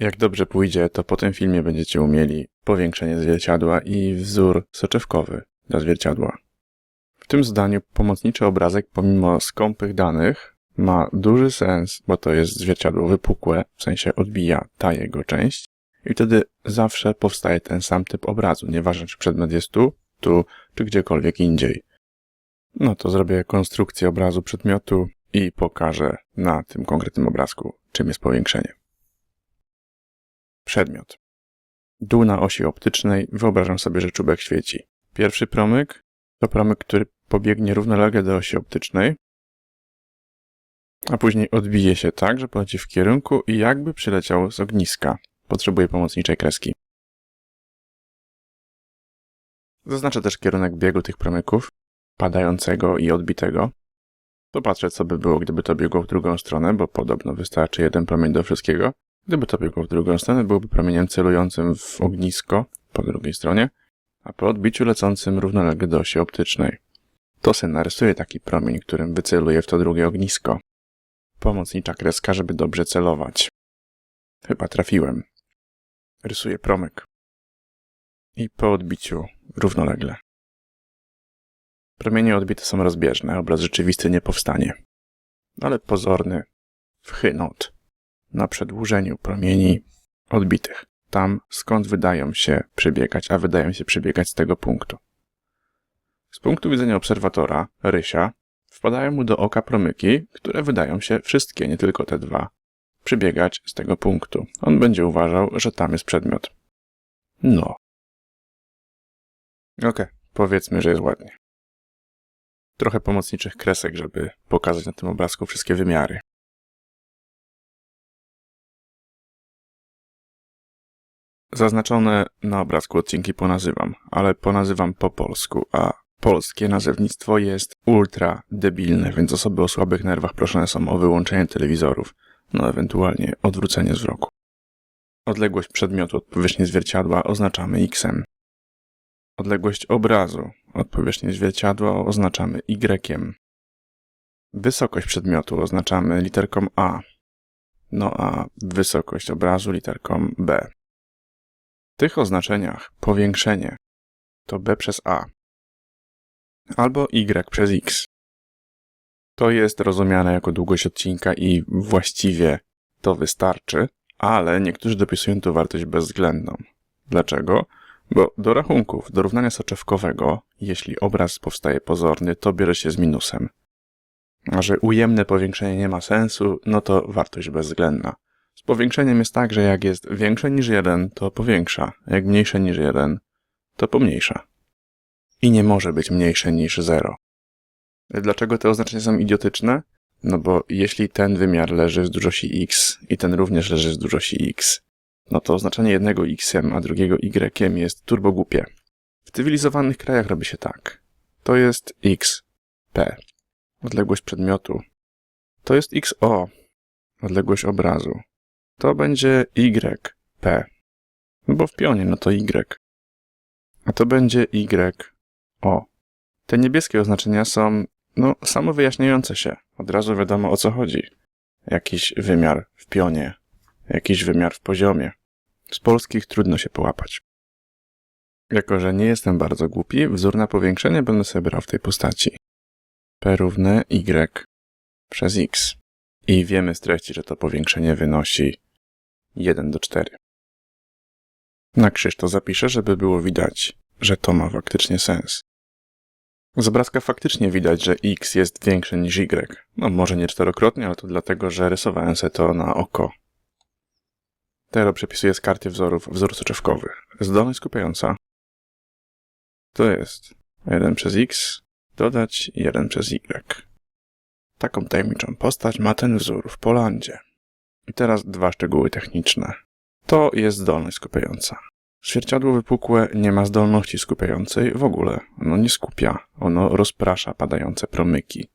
Jak dobrze pójdzie, to po tym filmie będziecie umieli powiększenie zwierciadła i wzór soczewkowy dla zwierciadła. W tym zdaniu pomocniczy obrazek, pomimo skąpych danych, ma duży sens, bo to jest zwierciadło wypukłe, w sensie odbija ta jego część, i wtedy zawsze powstaje ten sam typ obrazu, nieważne czy przedmiot jest tu, tu, czy gdziekolwiek indziej. No to zrobię konstrukcję obrazu przedmiotu i pokażę na tym konkretnym obrazku, czym jest powiększenie. Przedmiot. Dół na osi optycznej wyobrażam sobie, że czubek świeci. Pierwszy promyk to promyk, który pobiegnie równolegle do osi optycznej, a później odbije się tak, że poleci w kierunku i jakby przyleciał z ogniska. Potrzebuję pomocniczej kreski. Zaznaczę też kierunek biegu tych promyków, padającego i odbitego. Popatrzę, co by było, gdyby to biegło w drugą stronę, bo podobno wystarczy jeden promień do wszystkiego. Gdyby to biegło w drugą stronę, byłoby promieniem celującym w ognisko po drugiej stronie, a po odbiciu lecącym równolegle do osi optycznej. To sobie narysuję taki promień, którym wyceluję w to drugie ognisko. Pomocnicza kreska, żeby dobrze celować. Chyba trafiłem. Rysuję promyk. I po odbiciu równolegle. Promienie odbite są rozbieżne, obraz rzeczywisty nie powstanie. Ale pozorny wchynot na przedłużeniu promieni odbitych. Tam, skąd wydają się przebiegać, a wydają się przebiegać z tego punktu. Z punktu widzenia obserwatora, Rysia, wpadają mu do oka promyki, które wydają się wszystkie, nie tylko te dwa, przebiegać z tego punktu. On będzie uważał, że tam jest przedmiot. No. Okej, powiedzmy, że jest ładnie. Trochę pomocniczych kresek, żeby pokazać na tym obrazku wszystkie wymiary. Zaznaczone na obrazku odcinki ponazywam, ale ponazywam po polsku, a polskie nazewnictwo jest ultra debilne, więc osoby o słabych nerwach proszone są o wyłączenie telewizorów, no ewentualnie odwrócenie wzroku. Odległość przedmiotu od powierzchni zwierciadła oznaczamy x. Odległość obrazu od powierzchni zwierciadła oznaczamy y. Wysokość przedmiotu oznaczamy literką A, no a wysokość obrazu literką B. Tych oznaczeniach powiększenie to b przez a albo y przez x. To jest rozumiane jako długość odcinka i właściwie to wystarczy, ale niektórzy dopisują tu wartość bezwzględną. Dlaczego? Bo do rachunków, do równania soczewkowego, jeśli obraz powstaje pozorny, to bierze się z minusem. A że ujemne powiększenie nie ma sensu, no to wartość bezwzględna. Z powiększeniem jest tak, że jak jest większe niż 1, to powiększa, jak mniejsze niż 1, to pomniejsza. I nie może być mniejsze niż 0. Dlaczego te oznaczenia są idiotyczne? No bo jeśli ten wymiar leży z dużości x i ten również leży z dużości x, no to oznaczenie jednego x, a drugiego y jest turbogłupie. W cywilizowanych krajach robi się tak. To jest x, p, odległość przedmiotu. To jest xo, odległość obrazu to będzie Y, P. No bo w pionie, no to Y. A to będzie Y, O. Te niebieskie oznaczenia są, no, samowyjaśniające się. Od razu wiadomo o co chodzi. Jakiś wymiar w pionie, jakiś wymiar w poziomie. Z polskich trudno się połapać. Jako, że nie jestem bardzo głupi, wzór na powiększenie będę sobie brał w tej postaci. P równe Y przez X. I wiemy z treści, że to powiększenie wynosi 1 do 4. Na krzyż to zapiszę, żeby było widać, że to ma faktycznie sens. Z obrazka faktycznie widać, że x jest większe niż y. No może nie czterokrotnie, ale to dlatego, że rysowałem sobie to na oko. Teraz przepisuję z karty wzorów wzór soczewkowy. Zdolność skupiająca to jest 1 przez x dodać 1 przez y. Taką tajemniczą postać ma ten wzór w Polandzie. I teraz dwa szczegóły techniczne. To jest zdolność skupiająca. Zwierciadło wypukłe nie ma zdolności skupiającej w ogóle. Ono nie skupia, ono rozprasza padające promyki.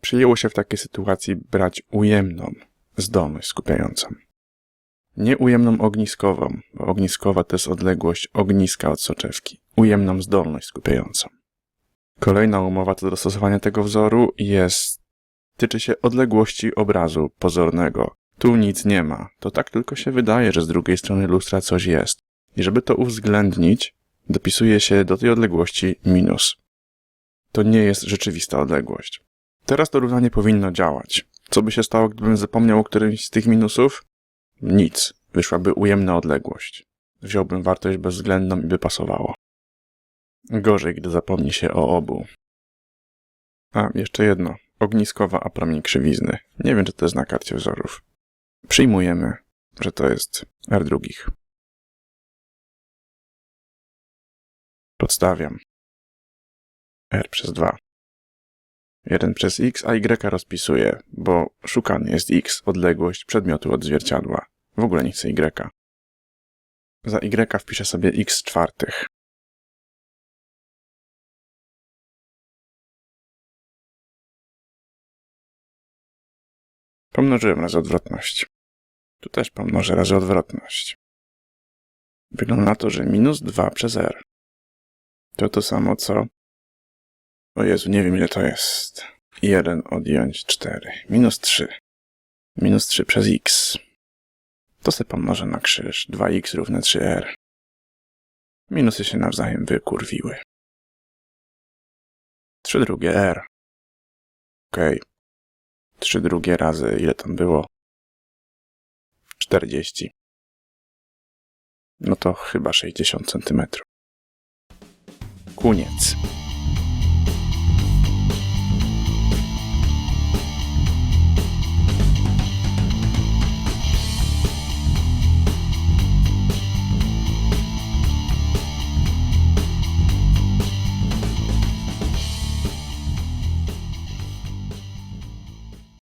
Przyjęło się w takiej sytuacji brać ujemną zdolność skupiającą. Nie ujemną ogniskową, bo ogniskowa to jest odległość ogniska od soczewki. Ujemną zdolność skupiającą. Kolejna umowa do dostosowania tego wzoru jest tyczy się odległości obrazu pozornego Tu nic nie ma. To tak tylko się wydaje, że z drugiej strony lustra coś jest. I żeby to uwzględnić, dopisuje się do tej odległości minus. To nie jest rzeczywista odległość. Teraz to równanie powinno działać. Co by się stało, gdybym zapomniał o którymś z tych minusów? Nic. Wyszłaby ujemna odległość. Wziąłbym wartość bezwzględną i by pasowało. Gorzej, gdy zapomni się o obu. A, jeszcze jedno. Ogniskowa, a promień krzywizny. Nie wiem, czy to jest na karcie wzorów. Przyjmujemy, że to jest R drugich. Podstawiam. R przez 2. 1 przez x, a y rozpisuję, bo szukany jest x, odległość przedmiotu od zwierciadła. W ogóle nie chcę y. Za y wpiszę sobie x czwartych. Pomnożyłem razy odwrotność. Tu też pomnożę razy odwrotność. Wygląda na to, że minus 2 przez r. To to samo co... O Jezu, nie wiem ile to jest. 1 odjąć 4. Minus 3. Minus 3 przez x. To sobie pomnożę na krzyż. 2x równe 3r. Minusy się nawzajem wykurwiły. 3 drugie r. Okej. 3 drugie razy, ile tam było? 40. No to chyba 60 centymetrów. Koniec.